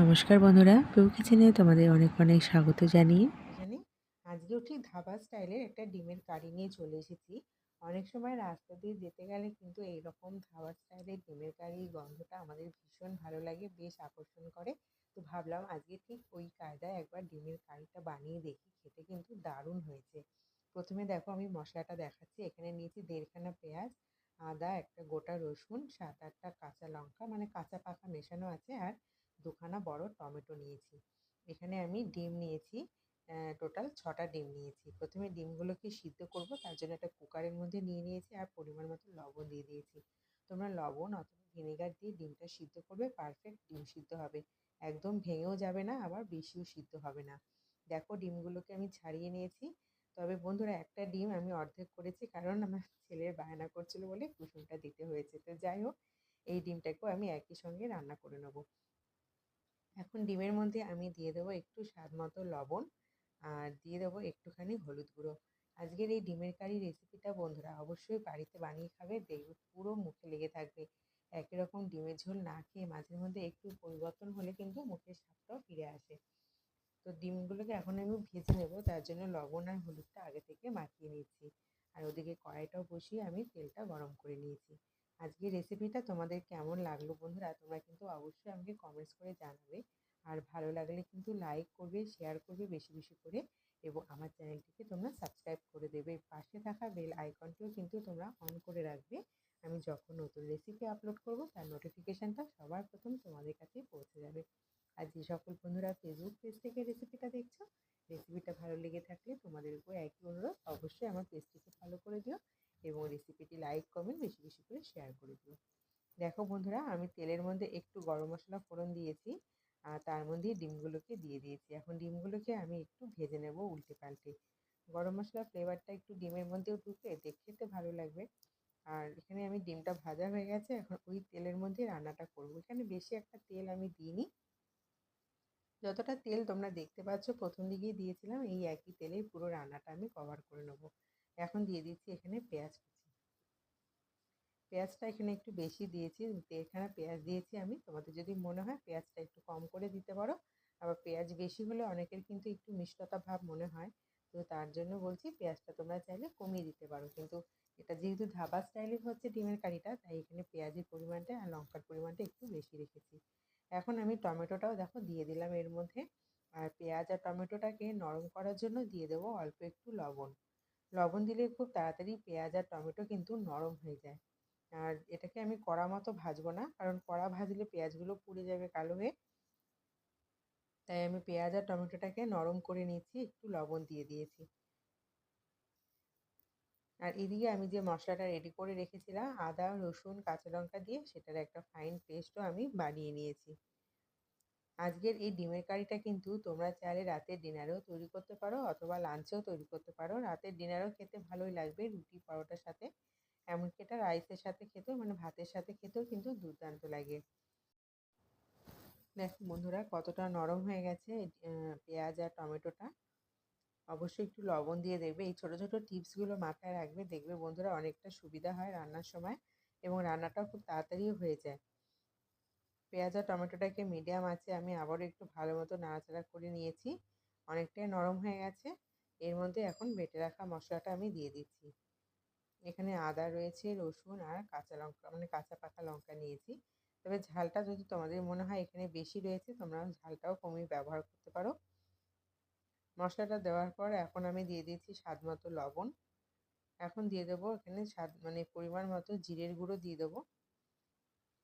নমস্কার বন্ধুরা পেউ কিচেনে তোমাদের অনেক অনেক স্বাগত জানিয়ে। আজকেও ঠিক ধাবা স্টাইলের একটা ডিমের কারি নিয়ে চলে এসেছি। অনেক সময় রাস্তা দিয়ে যেতে গেলে কিন্তু এইরকম ধাবা স্টাইলের ডিমের কারির গন্ধটা আমাদের ভীষণ ভালো লাগে, বেশ আকর্ষণ করে। তো ভাবলাম আজকে ঠিক ওই কায়দায় একবার ডিমের কারিটা বানিয়ে দেখি, খেতে কিন্তু দারুণ হয়েছে। প্রথমে দেখো আমি মশলাটা দেখাচ্ছি, এখানে নিয়েছি দেড়খানা পেঁয়াজ, আদা, একটা গোটা রসুন, সাত আটটা কাঁচা লঙ্কা মানে কাঁচা পাকা মেশানো আছে, আর দুখানা বড় টমেটো নিয়েছি। এখানে আমি ডিম নিয়েছি টোটাল ছটা ডিম নিয়েছি। প্রথমে ডিমগুলোকে সিদ্ধ করব, তার জন্য একটা কুকারের মধ্যে নিয়ে নিয়েছি আর পরিমাণ মতো লবণ দিয়ে দিয়েছি। তোমরা লবণ অথবা ভিনেগার দিয়ে ডিমটা সিদ্ধ করবে পারফেক্ট ডিম সিদ্ধ হবে। একদম ভেঙেও যাবে না, আবার বেশিও সিদ্ধ হবে না। দেখো ডিমগুলোকে আমি ছাড়িয়ে নিয়েছি। তবে বন্ধুরা, একটা ডিম আমি অর্ধেক করেছি, কারণ আমার ছেলের বায়না করছিল বলে কুসুমটা দিতে হয়েছে। তো যাই হোক, এই ডিমটাকেও আমি একই সঙ্গে রান্না করে নেব। এখন ডিমের মধ্যে আমি দিয়ে দেবো একটু স্বাদ মতো লবণ আর দিয়ে দেবো একটুখানি হলুদ গুঁড়ো। আজকের এই ডিমের কারি রেসিপিটা বন্ধুরা অবশ্যই বাড়িতে বানিয়ে খাবে, দেখবে পুরো মুখে লেগে থাকবে। একই রকম ডিমের ঝোল না খেয়ে মাঝে মধ্যে একটু পরিবর্তন হলে কিন্তু মুখের স্বাদটাও ফিরে আসে। তো ডিমগুলোকে এখন আমি ভেজে নেব, তার জন্য লবণ আর হলুদটা আগে থেকে মাখিয়ে নিচ্ছি আর ওদিকে কড়াইটাও বসিয়ে আমি তেলটা গরম করে নিয়েছি। আজকের রেসিপিটা তোমাদের কেমন লাগল বন্ধুরা? তোমরা কিন্তু অবশ্যই আমাকে কমেন্টস করে জানাবে। আর ভালো লাগলে কিন্তু লাইক করবে শেয়ার করবে বেশি বেশি করে। এবং আমার চ্যানেলটিকে তোমরা সাবস্ক্রাইব করে দেবে। পাশে থাকা বেল আইকনটিও কিন্তু তোমরা অন করে রাখবে। আমি যখন নতুন রেসিপি আপলোড করব, তার নোটিফিকেশানটা সবার প্রথম তোমাদের কাছে পৌঁছে যাবে। আর যে সকল বন্ধুরা ফেসবুক পেজ থেকে রেসিপিটা দেখছ রেসিপিটা ভালো লেগে থাকলে তোমাদের উপর একই অনুরোধ, অবশ্যই আমার পেজটিকে ফলো করে দিও। এবং রেসিপিটি লাইক কমেন্ট বেশি বেশি করে শেয়ার করে দিও। দেখো বন্ধুরা, আমি তেলের মধ্যে একটু গরম মশলা ফোড়ন দিয়েছি, আর তার মধ্যে ডিমগুলোকে দিয়ে দিয়েছি। এখন ডিমগুলোকে আমি একটু ভেজে নেব উল্টে পাল্টে গরম মশলার ফ্লেভারটা একটু ডিমের মধ্যেও ঢুকে দেখতে ভালো লাগবে। আর এখানে আমি ডিমটা ভাজা হয়ে গেছে, এখন ওই তেলের মধ্যে রান্নাটা করব। এখানে বেশি একটা তেল আমি দিইনি। যতটা তেল তোমরা দেখতে পাচ্ছ, প্রথম দিকেই দিয়েছিলাম, এই একই তেলেই পুরো রান্নাটা আমি কভার করে নেব। এখন দিয়ে দিচ্ছি এখানে পেঁয়াজ কুচি। পেঁয়াজটা এখানে একটু বেশি দিয়েছি এখানে পেঁয়াজ দিয়েছি আমি। তোমাদের যদি মনে হয় পেঁয়াজটা একটু কম করে দিতে পারো। আবার পেঁয়াজ বেশি হলে অনেকের কিন্তু একটু মিষ্টতা ভাব মনে হয়। তো তার জন্য বলছি পেঁয়াজটা তোমরা চাইলে কমিয়ে দিতে পারো। কিন্তু এটা যেহেতু ধাবা স্টাইলের হচ্ছে ডিমের কারিটা, তাই এখানে পেঁয়াজের পরিমাণটা আর লঙ্কার পরিমাণটা একটু বেশি রেখেছি। এখন আমি টমেটোটাও দেখো দিয়ে দিলাম এর মধ্যে। আর পেঁয়াজ আর টমেটোটাকে নরম করার জন্য দিয়ে দেবো অল্প একটু লবণ। লবণ দিলে খুব তাড়াতাড়ি পেঁয়াজ আর টমেটো কিন্তু নরম হয়ে যায়। আর এটাকে আমি কড়া মতো ভাজবো না, কারণ কড়া ভাজলে পেঁয়াজগুলো পুড়ে যাবে কালো হয়ে। তাই আমি পেঁয়াজ আর টমেটোটাকে নরম করে নিয়েছি, একটু লবণ দিয়ে দিয়েছি। আর এদিকে আমি যে মশলাটা রেডি করে রেখেছিলাম, আদা, রসুন, কাঁচা লঙ্কা দিয়ে, সেটার একটা ফাইন পেস্টও আমি বানিয়ে নিয়েছি। আজকের এই ডিমের কারিটা কিন্তু তোমরা চাইলে রাতের ডিনারেও তৈরি করতে পারো অথবা লাঞ্চেও তৈরি করতে পারো। রাতের ডিনারেও খেতে ভালোই লাগবে রুটি, পরোটার সাথে। এমনকি এটা রাইসের সাথে খেতেও মানে ভাতের সাথে খেতেও কিন্তু দুর্দান্ত লাগে। দেখো বন্ধুরা, কতটা নরম হয়ে গেছে পেঁয়াজ আর টমেটোটা। অবশ্যই একটু লবণ দিয়ে দেখবে। এই ছোটো ছোটো টিপসগুলো মাথায় রাখবে। দেখবে বন্ধুরা অনেকটা সুবিধা হয় রান্নার সময় এবং রান্নাটাও খুব তাড়াতাড়িও হয়ে যায়। পেঁয়াজ আর টমেটোটাকে মিডিয়াম আছে? আমি আবারও একটু ভালো মতো নাড়াচাড়া করে নিয়েছি। অনেকটাই নরম হয়ে গেছে। এর মধ্যে এখন বেটে রাখা মশলাটা আমি দিয়ে দিচ্ছি। এখানে আদা রয়েছে, রসুন আর কাঁচা লঙ্কা মানে কাঁচা পাকা লঙ্কা নিয়েছি। তবে ঝালটা যদি তোমাদের মনে হয় এখানে বেশি রয়েছে, তোমরা ঝালটাও কমিয়ে ব্যবহার করতে পারো। মশলাটা দেওয়ার পর এখন আমি দিয়ে দিচ্ছি স্বাদ মতো লবণ। এখন দিয়ে দেবো এখানে স্বাদ মানে পরিমাণ মতো জিরের গুঁড়ো দিয়ে দেবো।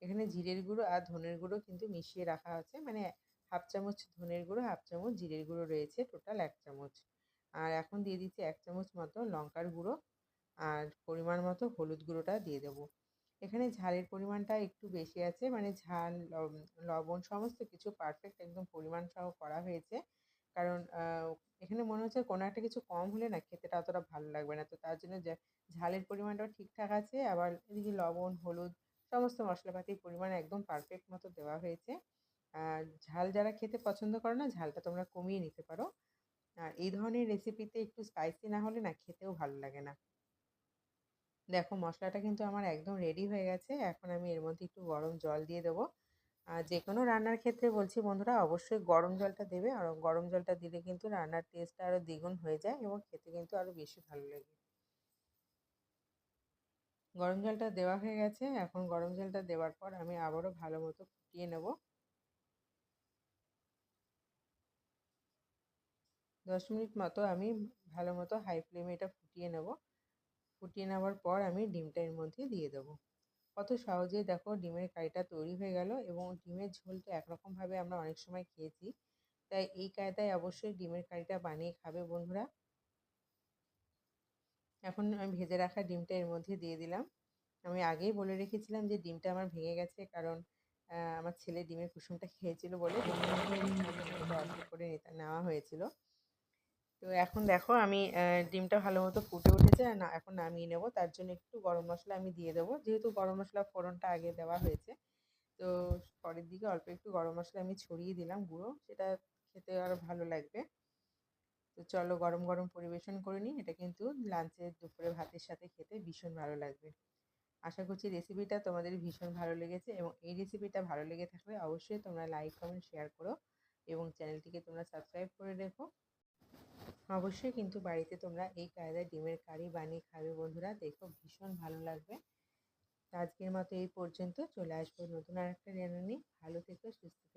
এখানে জিরের গুঁড়ো আর ধনের গুঁড়ো কিন্তু মিশিয়ে রাখা আছে। মানে হাফ চামচ ধনের গুঁড়ো, হাফ চামচ জিরের গুঁড়ো রয়েছে, টোটাল এক চামচ। আর এখন দিয়ে দিচ্ছি এক চামচ মতো লঙ্কার গুঁড়ো আর পরিমাণ মতো হলুদ গুঁড়োটা দিয়ে দেবো। এখানে ঝালের পরিমাণটা একটু বেশি আছে মানে ঝাল লবণ সমস্ত কিছু পারফেক্ট একদম পরিমাণ সহ করা হয়েছে। কারণ এখানে মনে হচ্ছে কোনো একটা কিছু কম হলে না খেতেটা অতটা ভালো লাগবে না। তো তার জন্য ঝালের পরিমাণটাও ঠিকঠাক আছে। আবার এদিকে লবণ, হলুদ সমস্ত মশলাপাতির পরিমাণ একদম পারফেক্ট মতো দেওয়া হয়েছে। আর ঝাল যারা খেতে পছন্দ করো না, ঝালটা তোমরা কমিয়ে নিতে পারো। আর এই ধরনের রেসিপিতে একটু স্পাইসি না হলে না খেতেও ভালো লাগে না। দেখো, মশলাটা কিন্তু আমার একদম রেডি হয়ে গেছে। এখন আমি এর মধ্যে একটু গরম জল দিয়ে দেবো। আর যে কোনো রান্নার ক্ষেত্রে বলছি বন্ধুরা, অবশ্যই গরম জলটা দেবে। আর গরম জলটা দিলে কিন্তু রান্নার টেস্টটা আরও দ্বিগুণ হয়ে যায় এবং খেতে কিন্তু আরও বেশি ভালো লাগে। গরম জলটা দেওয়া হয়ে গেছে। এখন গরম জলটা দেওয়ার পর আমি আবারও ভালো মতো ফুটিয়ে নেব। দশ মিনিট মতো আমি ভালো মতো হাই ফ্লেমে এটা ফুটিয়ে নেব। ফুটিয়ে নেওয়ার পর আমি ডিমটা এর মধ্যে দিয়ে দেবো। কত সহজেই দেখো ডিমের কারিটা তৈরি হয়ে গেল এবং ডিমের ঝোলটা একরকমভাবে আমরা অনেক সময় খেয়েছি। তাই এই কায়দায় অবশ্যই ডিমের কারিটা বানিয়ে খাবে বন্ধুরা। এখন আমি ভেজে রাখা ডিমটা এর মধ্যে দিয়ে দিলাম। আমি আগেই বলে রেখেছিলাম যে ডিমটা আমার ভেঙে গেছে কারণ আমার ছেলে ডিমের কুসুমটা খেয়েছিল বলে করে নেওয়া হয়েছিল। তো এখন দেখো আমি ডিমটা ভালো মতো ফুটে উঠেছে না, এখন নামিয়ে নেব। তার জন্য একটু গরম মশলা আমি দিয়ে দেবো। যেহেতু গরম মশলা ফোড়নটা আগে দেওয়া হয়েছে, তো পরের দিকে অল্প একটু গরম মশলা আমি ছড়িয়ে দিলাম গুঁড়ো। সেটা খেতে আরও ভালো লাগবে। তো চলো গরম গরম পরিবেশন করে নিই। এটা কিন্তু লাঞ্চের দুপুরে ভাতের সাথে খেতে ভীষণ ভালো লাগবে। আশা করছি রেসিপিটা তোমাদের ভীষণ ভালো লেগেছে এবং এই রেসিপিটা ভালো লেগে থাকলে অবশ্যই তোমরা লাইক কমেন্ট শেয়ার করো এবং চ্যানেলটিকে তোমরা সাবস্ক্রাইব করে রেখো। অবশ্যই কিন্তু বাড়িতে তোমরা এই কায়দায় ডিমের কারি বানিয়ে খাবে বন্ধুরা। দেখো ভীষণ ভালো লাগবে। আজকের মতো এই পর্যন্ত। চলে আসব নতুন আরেকটা রেঁধুনি ভালো থেকো, সুস্থ